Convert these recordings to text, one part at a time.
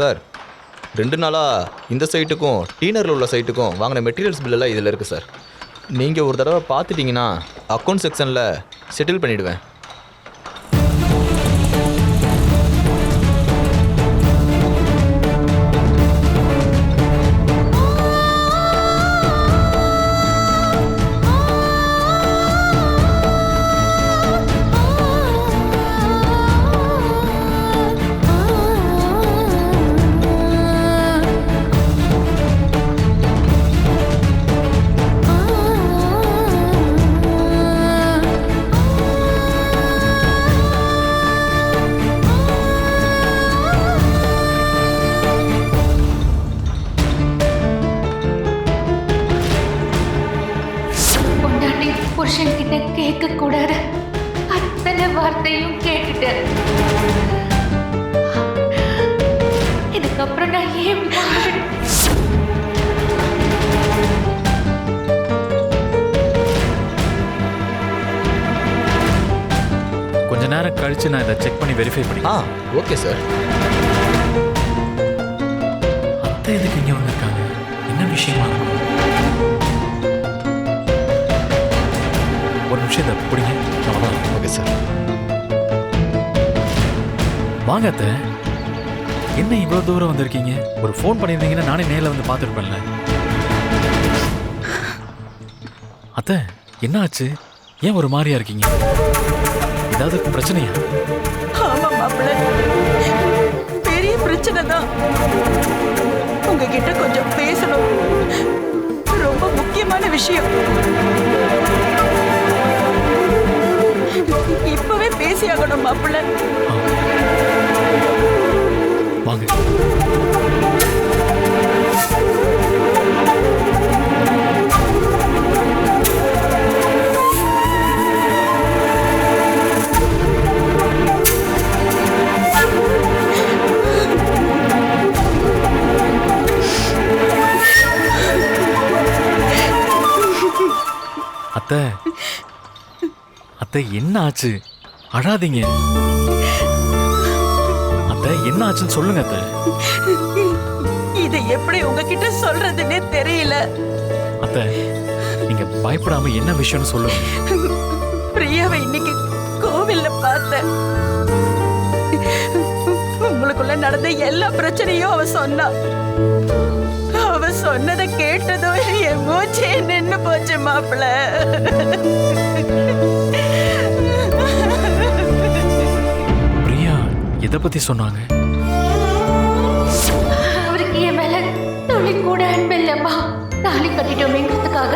Sir. ரெண்டு நாளாக இந்த சைட்டுக்கும் டீனரில் உள்ள சைட்டுக்கும் வாங்கின மெட்டீரியல்ஸ் பில்லெல்லாம் இதில் இருக்குது சார். நீங்கள் ஒரு தடவை பார்த்துட்டிங்கன்னா அக்கௌண்ட் செக்ஷனில் செட்டில் பண்ணிவிடுவேன் இதுக்கப்புறம் நான் ஏன்? கொஞ்ச நேரம் கழிச்சு நான் இதை செக் பண்ணி வெரிஃபை பண்ணி ஆ ஓகே சார் அத்தை எதுக்கு இங்கே வந்திருக்காங்க? என்ன விஷயமா? இருக்கும் ஒரு நிமிஷம் இதை பிடிங்க. ஓகே சார் வாங்க அத்தை. என்ன இவ்வளோ தூரம் வந்திருக்கீங்க? ஒரு ஃபோன் பண்ணியிருந்தீங்கன்னா நானே நேரில் வந்து பார்த்துருப்பேன்ல. அத்தை என்ன ஆச்சு? ஏன் ஒரு மாதிரியா இருக்கீங்க? ஏதாவது பிரச்சனையா? ஆமா மாப்பிள்ள. பெரிய பிரச்சனை தான். உங்ககிட்ட கொஞ்சம் பேசணும். ரொம்ப முக்கியமான விஷயம். இப்பவே பேசியாகணும் மாப்பிள்ள. வாங்க அத்தை. அத்தை என்ன ஆச்சு? அழாதீங்க. என்ன ஆச்சுன்னு சொல்லுங்க அத்தை. இதை எப்படி உங்ககிட்ட சொல்றதுன்னே தெரியல. அத்தை நீங்க பயப்படாம என்ன விஷயம்னு சொல்லுங்க. பிரியாவை இன்னைக்கு கோவில்ல பார்த்தேன். உங்களுக்குள்ள நடந்த எல்லா பிரச்சனையும் அவ சொன்னா. அவ சொன்னதை கேட்டதும் என் மூச்சே நின்னு போச்சு மாப்பிள்ள. எதை பத்தி சொன்னாங்க? அவருக்கு என் மேல துளி கூட அன்பு இல்லம்மா. தாலி கட்டிட்டோமேங்கிறதுக்காக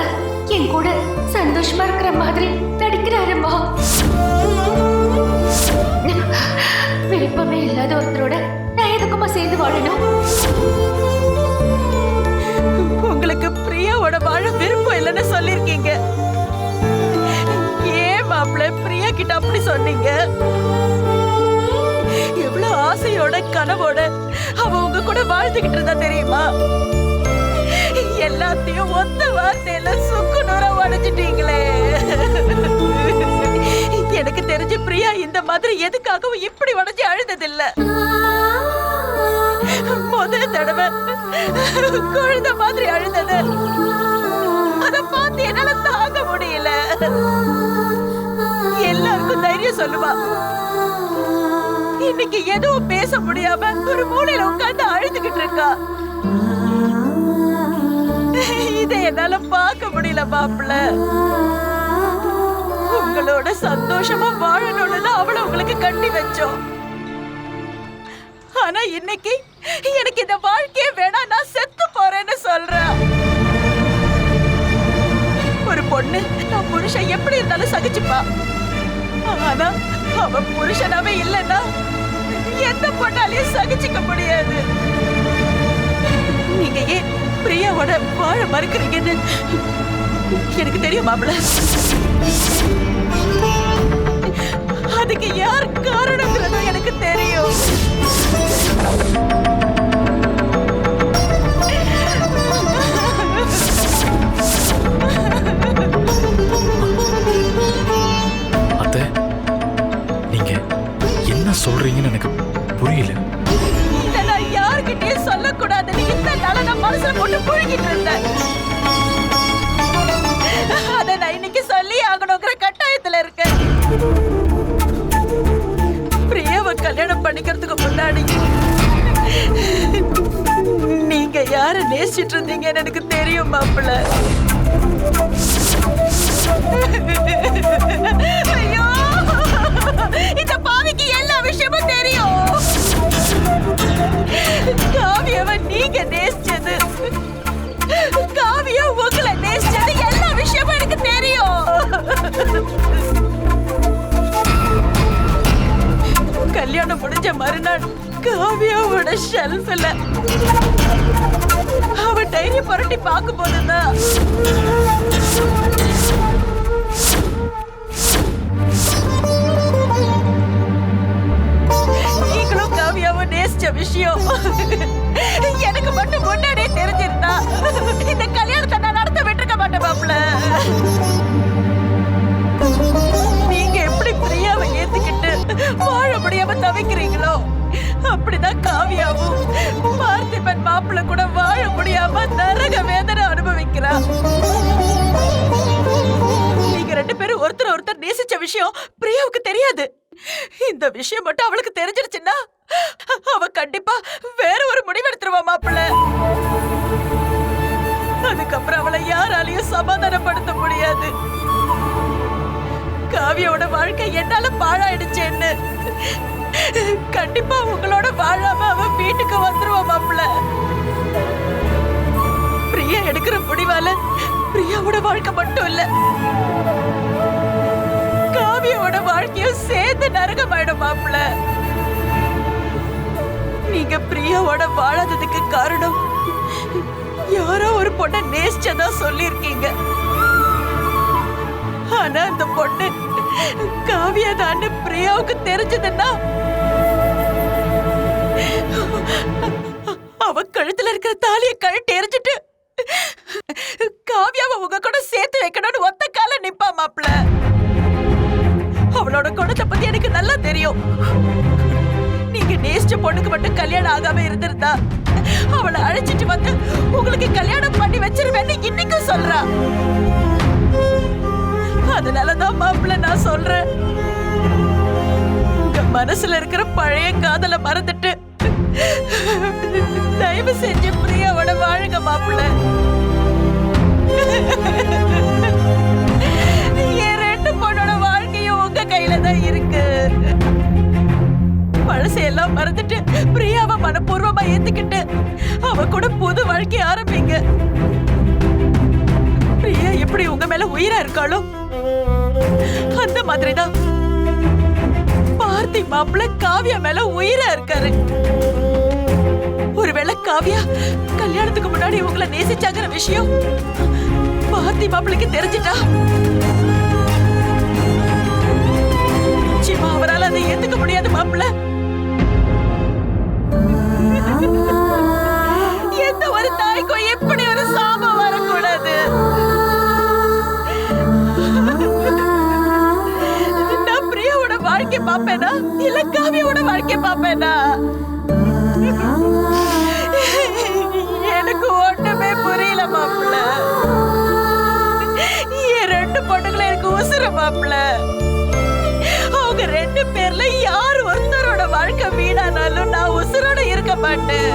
என் கூட சந்தோஷமா இருக்கிற மாதிரி நடிக்கிறாருமா விருப்பமே இல்லாத ஒருத்தரோட நான் எதுக்குமா சேர்ந்து வாழணும்? உங்களுக்கு பிரியாவோட வாழ விருப்பம் இல்லைன்னு சொல்லிருக்கீங்க ஏன் மாப்பிள்ள பிரியா கிட்ட அப்படி சொன்னீங்க? ஆசையோட கனவோட அவ உங்க கூட வாழ்ந்துகிட்டு இருந்தா தெரியுமா? எல்லாத்தையும் ஒத்த வார்த்தையில சுக்கு நூற உடைச்சிட்டீங்களே. எனக்கு தெரிஞ்சு பிரியா இந்த மாதிரி எதுக்காகவும் இப்படி உடைஞ்சு அழுததில்ல முதல் தடவை குழந்த மாதிரி அழுதது அதை பார்த்து என்னால தாங்க முடியல. எல்லாருக்கும் தைரியம் சொல்லுவா. இன்னைக்கு எதுவும் பேச முடியாம ஒரு மூலையில உட்கார்ந்து அழுதுகிட்டு இருக்கா. இதை என்னால பார்க்க முடியல மாப்பிள்ள. உங்களோட சந்தோஷமா வாழணும்னு அவளை உங்களுக்கு கட்டி வச்சோம். ஆனா இன்னைக்கு எனக்கு இந்த வாழ்க்கையே வேணா நான் செத்து போறேன்னு சொல்றேன் ஒரு பொண்ணு நான் புருஷன் எப்படி இருந்தாலும் சகிச்சுப்பா. ஆனா அவன் புருஷனாவே இல்லைன்னா எந்த பொண்ணாலையும் சகிச்சுக்க முடியாது. நீங்க ஏன் பிரியாவோட வாழ மறுக்கிறீங்கன்னு எனக்கு தெரியும் மாப்பிள அதுக்கு யார் காரணங்கிறதும் எனக்கு தெரியும். என்ன சொல்றீங்கன்னு எனக்கு புரியல. இதை நான் சொல்லக்கூடாதுன்னு இந்த நாள நான் மனசுல போட்டு புழுகிட்டு இருந்தேன். நான் இன்னைக்கு சொல்லி ஆகணுங்கிற கட்டாயத்துல இருக்கேன். பிரியாவை கல்யாணம் பண்ணிக்கிறதுக்கு முன்னாடி நீங்க யார நேசிச்சிட்டு இருந்தீங்கன்னு எனக்கு தெரியும் மாப்பிள்ள. ஐயோ! இந்த விஷயமும் தெரியும். காவியவ நீங்க நேசிச்சது. காவியா உங்களை நேசிச்சது. எல்லா விஷயமும் எனக்கு தெரியும். கல்யாணம் முடிஞ்ச மறுநாள் காவியாவோட ஷெல்ஃபில் அவ டைரி புரட்டி பார்க்கும் போதுதான் காவியாவும் நேசிச்ச விஷயம். எனக்கு மட்டும் முன்னாடியே தெரிஞ்சிருந்தா இந்த கல்யாணத்தை நான் நடத்த விட்டுருக்க மாட்டேன் மாப்ள நீங்க எப்படி பிரியாவை ஏத்துக்கிட்டு வாழ முடியாம தவிக்கிறீங்களோ அப்படிதான் காவியாவும் பார்த்திபன் மாப்பிள்ள கூட வாழ முடியாம நரக வேதனை அனுபவிக்கிறா. நீங்க ரெண்டு பேரும் ஒருத்தர் ஒருத்தர் நேசிச்ச விஷயம் பிரியாவுக்கு தெரியாது. இந்த விஷயம் மட்டும் அவளுக்கு தெரிஞ்சிருச்சுன்னா அவ கண்டிப்பா வேற ஒரு முடிவெடுத்துருவா மாப்பிள்ள. அதுக்கப்புறம் அவளை யாராலையும் சமாதானப்படுத்த முடியாது. காவியோட வாழ்க்கை என்னால பாழாயிடுச்சேன்னு. கண்டிப்பா உங்களோட வாழாம அவ வீட்டுக்கு வந்துருவா மாப்பிள்ள. பிரியா எடுக்கிற முடிவால பிரியாவோட வாழ்க்கை மட்டும் இல்ல. காவியோட வாழ்க்கையும் சேர்ந்து நரகமாயிடும் மாப்பிள்ள. நீங்க பிரியாவோட வாழாததுக்கு காரணம் யாரோ ஒரு பொண்ணை நேசிச்சதா சொல்லியிருக்கீங்க. ஆனா அந்த பொண்ணு காவியா தான் பிரியாவுக்கு தெரிஞ்சதுன்னா அவ கழுத்துல இருக்கிற தாலியை கழட்டி எரிஞ்சிட்டு காவியாவை உங்க கூட சேர்த்து வைக்கணும்னு ஒத்த கால நிப்பா மாப்ள அவளோட குணத்தை பத்தி எனக்கு நல்லா தெரியும். நீங்க நேசிச்ச பொண்ணுக்கு மட்டும் கல்யாணம் ஆகாம இருந்திருந்தா அவளை அழைச்சிட்டு வந்து உங்களுக்கு கல்யாணம் பண்ணி வச்சிருவேன்னு இன்னைக்கும் சொல்றா. அதனாலதான் மாப்பிள்ள நான் சொல்றேன். உங்க மனசுல இருக்கிற பழைய காதல மறந்துட்டு தயவு செஞ்சு பிரியாவோட வாழுங்க மாப்பிள்ள. இருக்கு. பழசையெல்லாம் மறந்துட்டு பிரியாவை மனப்பூர்வமா ஏத்துக்கிட்டு அவ கூட புது வாழ்க்கை ஆரம்பிங்க. பிரியா எப்படி உங்க மேல உயிரா இருக்காளோ? அந்த மாதிரிதான். பார்த்தி மாப்பிள்ள காவியா மேல உயிரா இருக்காரு. ஒருவேளை காவியா கல்யாணத்துக்கு முன்னாடி உங்களை நேசிச்சாங்கிற விஷயம் பார்த்தி மாப்பிளைக்கு தெரிஞ்சிட்டா பாப்பேனா? இல்ல காவியோட வாழ்க்கை பாப்பேனா? எனக்கு ஒண்ணுமே புரியல மாப்பிள்ள. என் ரெண்டு பொண்ணுங்களை எனக்கு உசுர மாப்பிள்ள. அவங்க ரெண்டு பேர்ல யார் ஒருத்தரோட வாழ்க்கை வீணானாலும் நான் உசுரோட இருக்க மாட்டேன்.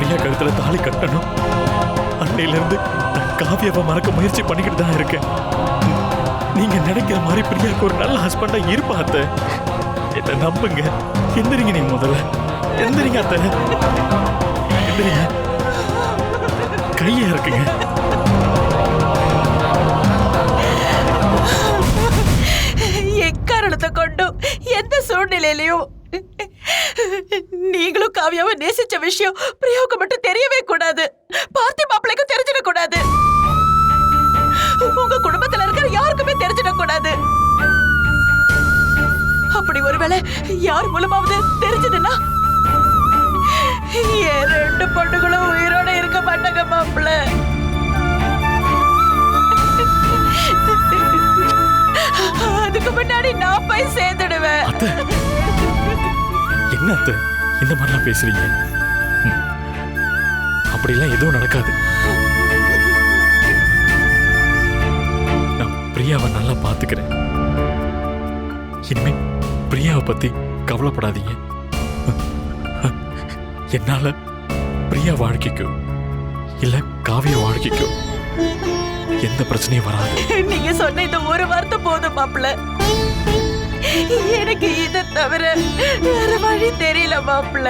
பிரியா கழுத்துல தாலி கட்டணும். அன்னையில இருந்து நான் காவியாவை மறக்க முயற்சி பண்ணிக்கிட்டு தான் இருக்கேன். நீங்க நினைக்கிற மாதிரி பிரியாவுக்கு ஒரு நல்ல ஹஸ்பண்டா இருப்பாத்த என்ன நம்புங்க. எந்திரிங்க நீங்க முதல்ல. எந்திரிங்க அத்த. எந்திரிங்க. கையா இருக்குங்க. எக்காரணத்தை கொண்டும் எந்த சூழ்நிலையிலையும் நீங்களும் காவியாவை நேசிச்ச விஷயம் பிரியாவுக்கு மட்டும் தெரியவே கூடாது. பார்த்தி மாப்பிள்ளைக்கும் தெரிஞ்சிடக் கூடாது. உங்க குடும்பத்துல இருக்கிற யாருக்குமே தெரிஞ்சிடக் கூடாது. அப்படி ஒருவேளை யார் மூலமாவது தெரிஞ்சதுன்னா? என் ரெண்டு பொண்ணுகளும் உயிரோட இருக்க மாட்டாங்க மாப்பிள்ள. அதுக்கு முன்னாடி நான் போய் சேர்ந்துடுவேன். என்ன இந்த மாதிரிலாம் பேசுறீங்க? அப்படிலாம் எதுவும் நடக்காது. நான் பிரியாவை நல்லா பாத்துக்கிறேன் இனிமே பிரியாவை பத்தி கவலைப்படாதீங்க. என்னால பிரியா வாழ்க்கைக்கோ இல்ல காவிய வாழ்க்கைக்கோ எந்த பிரச்சனையும் வராது. நீங்க சொன்ன இந்த ஒரு வார்த்தை போதும் மாப்பிள்ள. எனக்கு இதை தவிர வேற வழி தெரியல மாப்பிள்ள.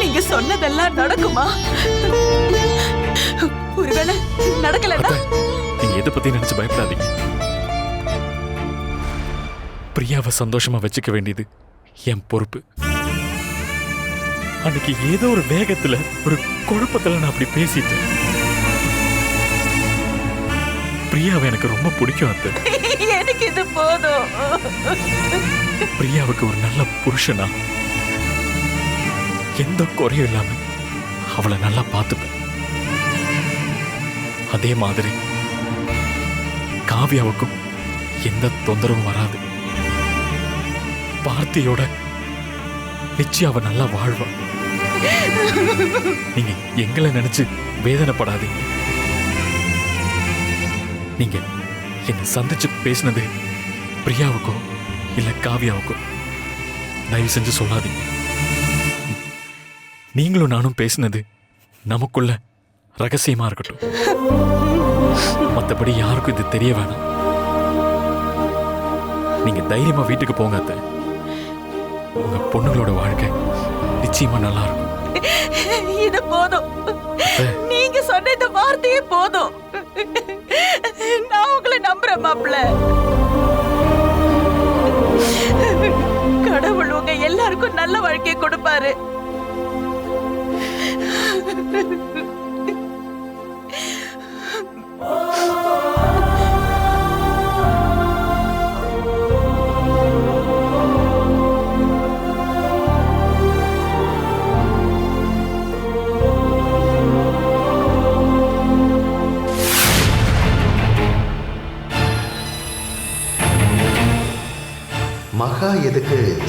நீங்க சொன்னதெல்லாம் நடக்குமா? ஒருவேளை நடக்கலன்னா? நீங்க எதை பத்தி நினைச்சு பயப்படாதீங்க. பிரியாவை சந்தோஷமா வச்சுக்க வேண்டியது என் பொறுப்பு. அன்னைக்கு ஏதோ ஒரு வேகத்துல ஒரு குழப்பத்துல நான் அப்படி பேசிட்டேன். பிரியாவை எனக்கு ரொம்ப பிடிக்கும் அத்தை. எனக்கு இது போதும். பிரியாவுக்கு ஒரு நல்ல புருஷனா? எந்த குறையும் இல்லாம அவளை நல்லா பார்த்துப்பேன். அதே மாதிரி காவியாவுக்கும் எந்த தொந்தரவும் வராது. பார்த்தியோட நிச்சயம் அவ நல்லா வாழ்வா. நீங்க எங்களை நினைச்சு வேதனைப்படாதீங்க. நீங்க என்னை சந்திச்சு பேசினது பிரியாவுக்கோ இல்ல காவியாவுக்கோ? தயவு செஞ்சு சொல்லாதீங்க. நீங்களும் நானும் பேசினது நமக்குள்ள ரகசியமா இருக்கட்டும். மத்தபடி யாருக்கும் இது தெரிய வேணாம். நீங்க தைரியமா வீட்டுக்கு போங்க அத்தை. உங்க பொண்ணுங்களோட வாழ்க்கை நிச்சயமா நல்லா இருக்கும். இது போதும். நீங்க சொன்ன இந்த வார்த்தையே போதும். நான் உங்களை நம்புறேன் மாப்பிள்ள. கடவுள் உங்க எல்லாருக்கும் நல்ல வாழ்க்கையை கொடுப்பாரு.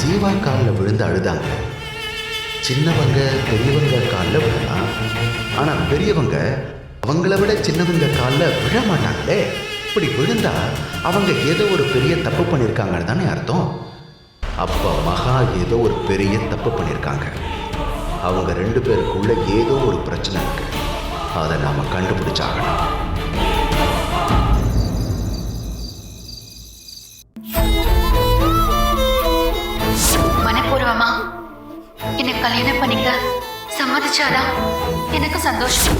ஜீவா காலில் விழுந்து அழுதாங்க. சின்னவங்க பெரியவங்க காலில் விழலாம் ஆனால் பெரியவங்க அவங்கள விட சின்னவங்க காலில் விழ மாட்டாங்களே. இப்படி விழுந்தா அவங்க ஏதோ ஒரு பெரிய தப்பு பண்ணியிருக்காங்கன்னு தானே அர்த்தம். அப்போ மகா ஏதோ ஒரு பெரிய தப்பு பண்ணியிருக்காங்க அவங்க ரெண்டு பேருக்குள்ள ஏதோ ஒரு பிரச்சனை இருக்கு. அதை நாம் கண்டுபிடிச்சாகணும். கல்யாணம் பண்ணிக்க சம்மதிச்சாரா எனக்கு சந்தோஷம்.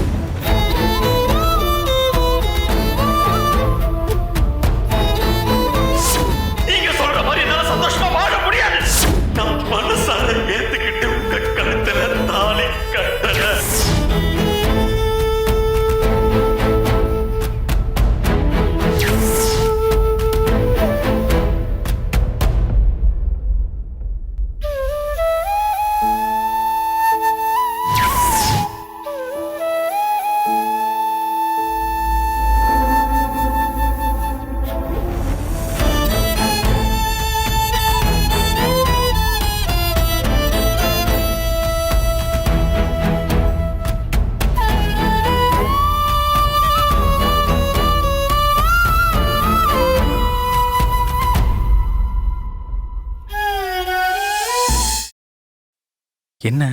என்ன?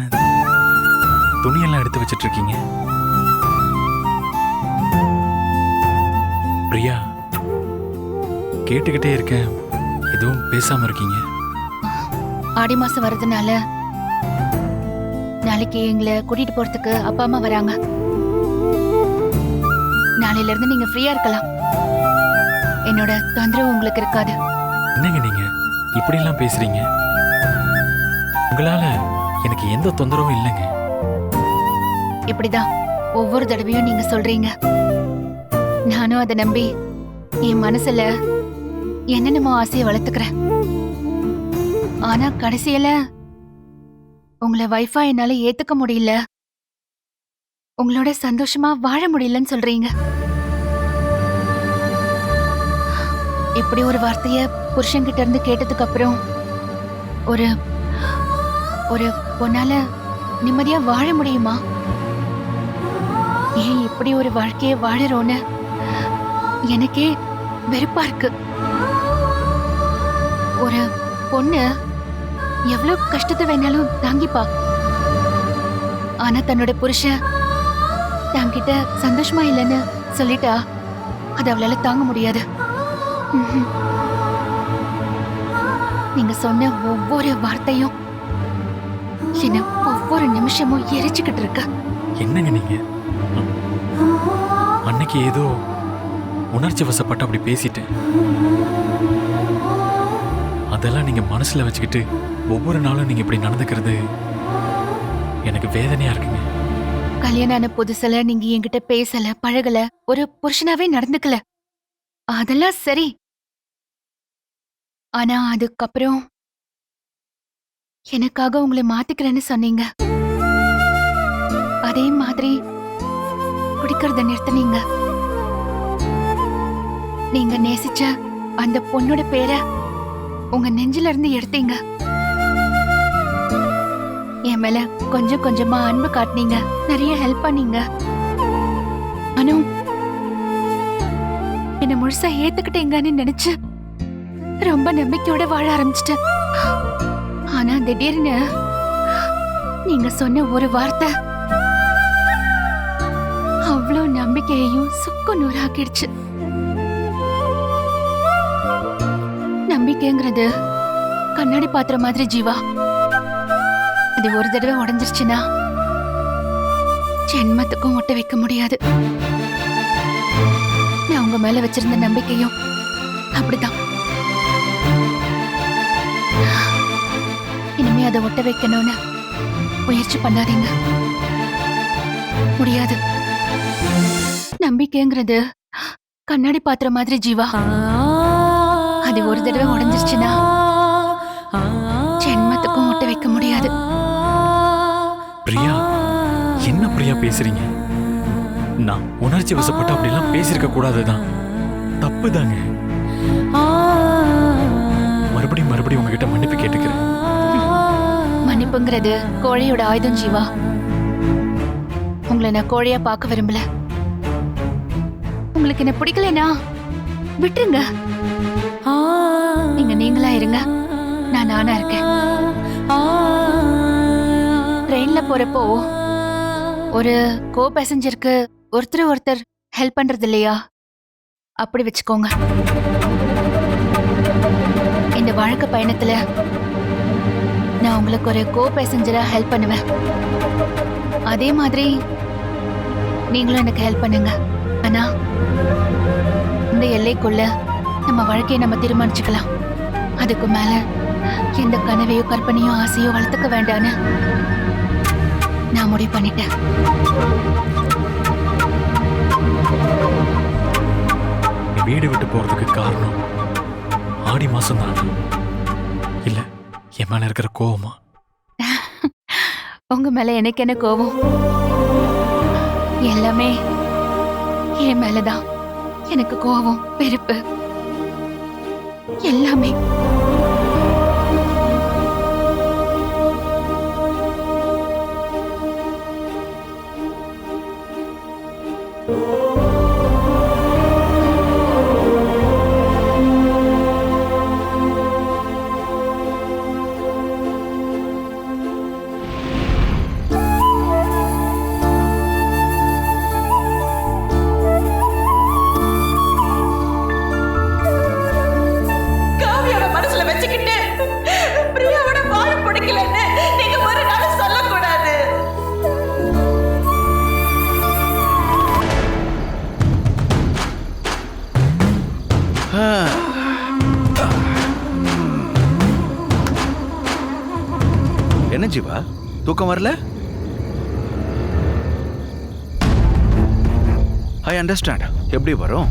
துணியெல்லாம் எடுத்து வச்சிட்டு இருக்கீங்க பிரியா கேட்டுக்கிட்டே இருக்கேன். எதுவும் பேசாம இருக்கீங்க? ஆடி மாசம் வர்றதுனால நாளைக்கு எங்களை கூட்டிட்டு போறதுக்கு அப்பா அம்மா வராங்க. நாளையில இருந்து நீங்க ஃப்ரீயா இருக்கலாம். என்னோட தொந்தரவு உங்களுக்கு இருக்காது. என்னங்க நீங்க? இப்படிலாம் பேசுறீங்க? உங்களால எனக்கு எந்த தொந்தரவும் இல்லைங்க. இப்படிதான் ஒவ்வொரு தடவையும் நீங்க சொல்றீங்க. நானும் அதை நம்பி என் மனசுல என்னென்னமோ ஆசையை வளர்த்துக்கிறேன். ஆனா கடைசியில உங்களை வைஃபா என்னால ஏத்துக்க முடியல. உங்களோட சந்தோஷமா வாழ முடியலன்னு சொல்றீங்க. இப்படி ஒரு வார்த்தைய புருஷன்கிட்ட இருந்து கேட்டதுக்கு அப்புறம் ஒரு ஒரு பொண்ணால நிம்மதியா வாழ முடியுமா? ஏன் இப்படி ஒரு வாழ்க்கைய வாழறோன்னு எனக்கே வெறுப்பா இருக்கு. ஒரு பொண்ணு எவ்வளவு கஷ்டத்தை வேணாலும் தாங்கிப்பா. ஆனா தன்னோட புருஷன் தங்கிட்ட சந்தோஷமா இல்லைன்னு சொல்லிட்டா அது அவளால தாங்க முடியாது. நீங்க சொன்ன ஒவ்வொரு வார்த்தையும் என்ன ஒவ்வொரு நிமிஷமும் எரிச்சுக்கிட்டு இருக்கு என்னங்க நீங்க? அன்னைக்கு ஏதோ உணர்ச்சி வசப்பட்டு அப்படி பேசிட்டேன். அதெல்லாம் நீங்க மனசுல வச்சுக்கிட்டு ஒவ்வொரு நாளும் நீங்க இப்படி நடந்துக்கிறது எனக்கு வேதனையா இருக்குங்க. கல்யாணம் ஆன புதுசுல நீங்க என்கிட்ட பேசல பழகல ஒரு புருஷனாவே நடந்துக்கல. அதெல்லாம் சரி. ஆனா அதுக்கப்புறம் எனக்காக உங்களை மாத்திக்கிறேன்னு சொன்னீங்க. அதே மாதிரி குடிக்கிறத நிறுத்துனீங்க. நீங்க நேசிச்ச அந்த பொண்ணோட பேரை உங்க நெஞ்சில இருந்து எடுத்தீங்க. என் மேல கொஞ்சம் கொஞ்சமா அன்பு காட்டினீங்க. நிறைய ஹெல்ப் பண்ணீங்க. அனு என்ன முழுசா ஏத்துக்கிட்டீங்கன்னு நினைச்சு ரொம்ப நம்பிக்கையோட வாழ ஆரம்பிச்சிட்டேன். ஆனா திடீர்னு நீங்க சொன்ன ஒரு வார்த்தை அவ்வளோ நம்பிக்கையையும் சுக்கு நூறாக்கிடுச்சு நம்பிக்கைங்கிறது கண்ணாடி பாத்திரம் மாதிரி ஜீவா. அது ஒரு தடவை உடஞ்சிருச்சுன்னா ஜென்மத்துக்கும் ஒட்ட வைக்க முடியாது. நான் உங்க மேல வச்சிருந்த நம்பிக்கையும் அப்படிதான் அதை ஒட்ட வைக்கணும்னு முயற்சி பண்ணாதீங்க. முடியாது. நம்பிக்கைங்கிறது கண்ணாடி பாத்திரம் மாதிரி ஜீவா. அது ஒரு தடவை உடஞ்சிருச்சுன்னா ஜென்மத்துக்கும் ஒட்ட வைக்க முடியாது. பிரியா என்ன பிரியா பேசுறீங்க? நான் உணர்ச்சி வசப்பட்டு அப்படிலாம் பேசியிருக்க கூடாதுதான். தப்பு தாங்க மறுபடியும் மறுபடியும் உங்ககிட்ட மன்னிப்பு கேட்டுக்கிறேன். மன்னிப்புங்கிறது கோழையோட ஆயுதம் ஜீவா. உங்களை நான் கோழையா பார்க்க விரும்பல. உங்களுக்கு என்ன பிடிக்கலனா விட்டுருங்க. நீங்க நீங்களா இருங்க. நான் நானா இருக்கேன். ட்ரெயின்ல போறப்போ ஒரு கோ பேசஞ்சருக்கு ஒருத்தர் ஒருத்தர் ஹெல்ப் பண்றது இல்லையா? அப்படி வச்சுக்கோங்க. இந்த வாழ்க்கை பயணத்துல நான் உங்களுக்கு ஒரு கோ பேசஞ்சரா ஹெல்ப் பண்ணுவேன். அதே மாதிரி நீங்களும் எனக்கு ஹெல்ப் பண்ணுங்க. ஆனா இந்த எல்லைக்குள்ள நம்ம வாழ்க்கையை நம்ம தீர்மானிச்சுக்கலாம். அதுக்கு மேல எந்த கனவையோ கற்பனையோ ஆசையோ வளர்த்துக்க வேண்டான்னு நான் முடிவு பண்ணிட்டேன். வீடு விட்டு போறதுக்கு காரணம் ஆடி மாசம் தானா இல்லை என் மேல இருக்கிற கோவமா? உங்க மேல எனக்கு என்ன கோவம்? எல்லாமே என் மேலதான். எனக்கு கோவம் வெறுப்பு. எல்லாமே. ஐ அண்டர்ஸ்டாண்ட் எப்படி வரும்?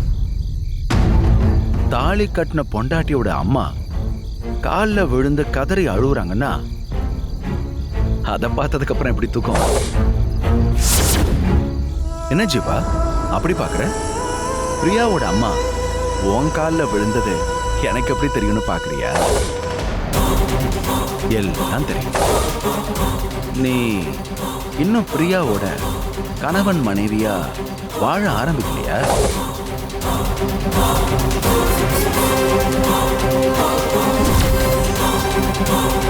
தாலி கட்டின பொண்டாட்டியோட அம்மா காலில் விழுந்து கதறி அழுகுறாங்கன்னா அதை பார்த்ததுக்கு அப்புறம் எப்படி தூக்கம்? என்ன ஜீவா? அப்படி பார்க்குற? பிரியாவோட அம்மா உன் காலில் விழுந்தது எனக்கு எப்படி தெரியும்னு பார்க்குறியா? எல்லாம் தெரியும். நீ இன்னும் பிரியாவோட கணவன் மனைவியா வாழ ஆரம்பிக்கலையா? Oh,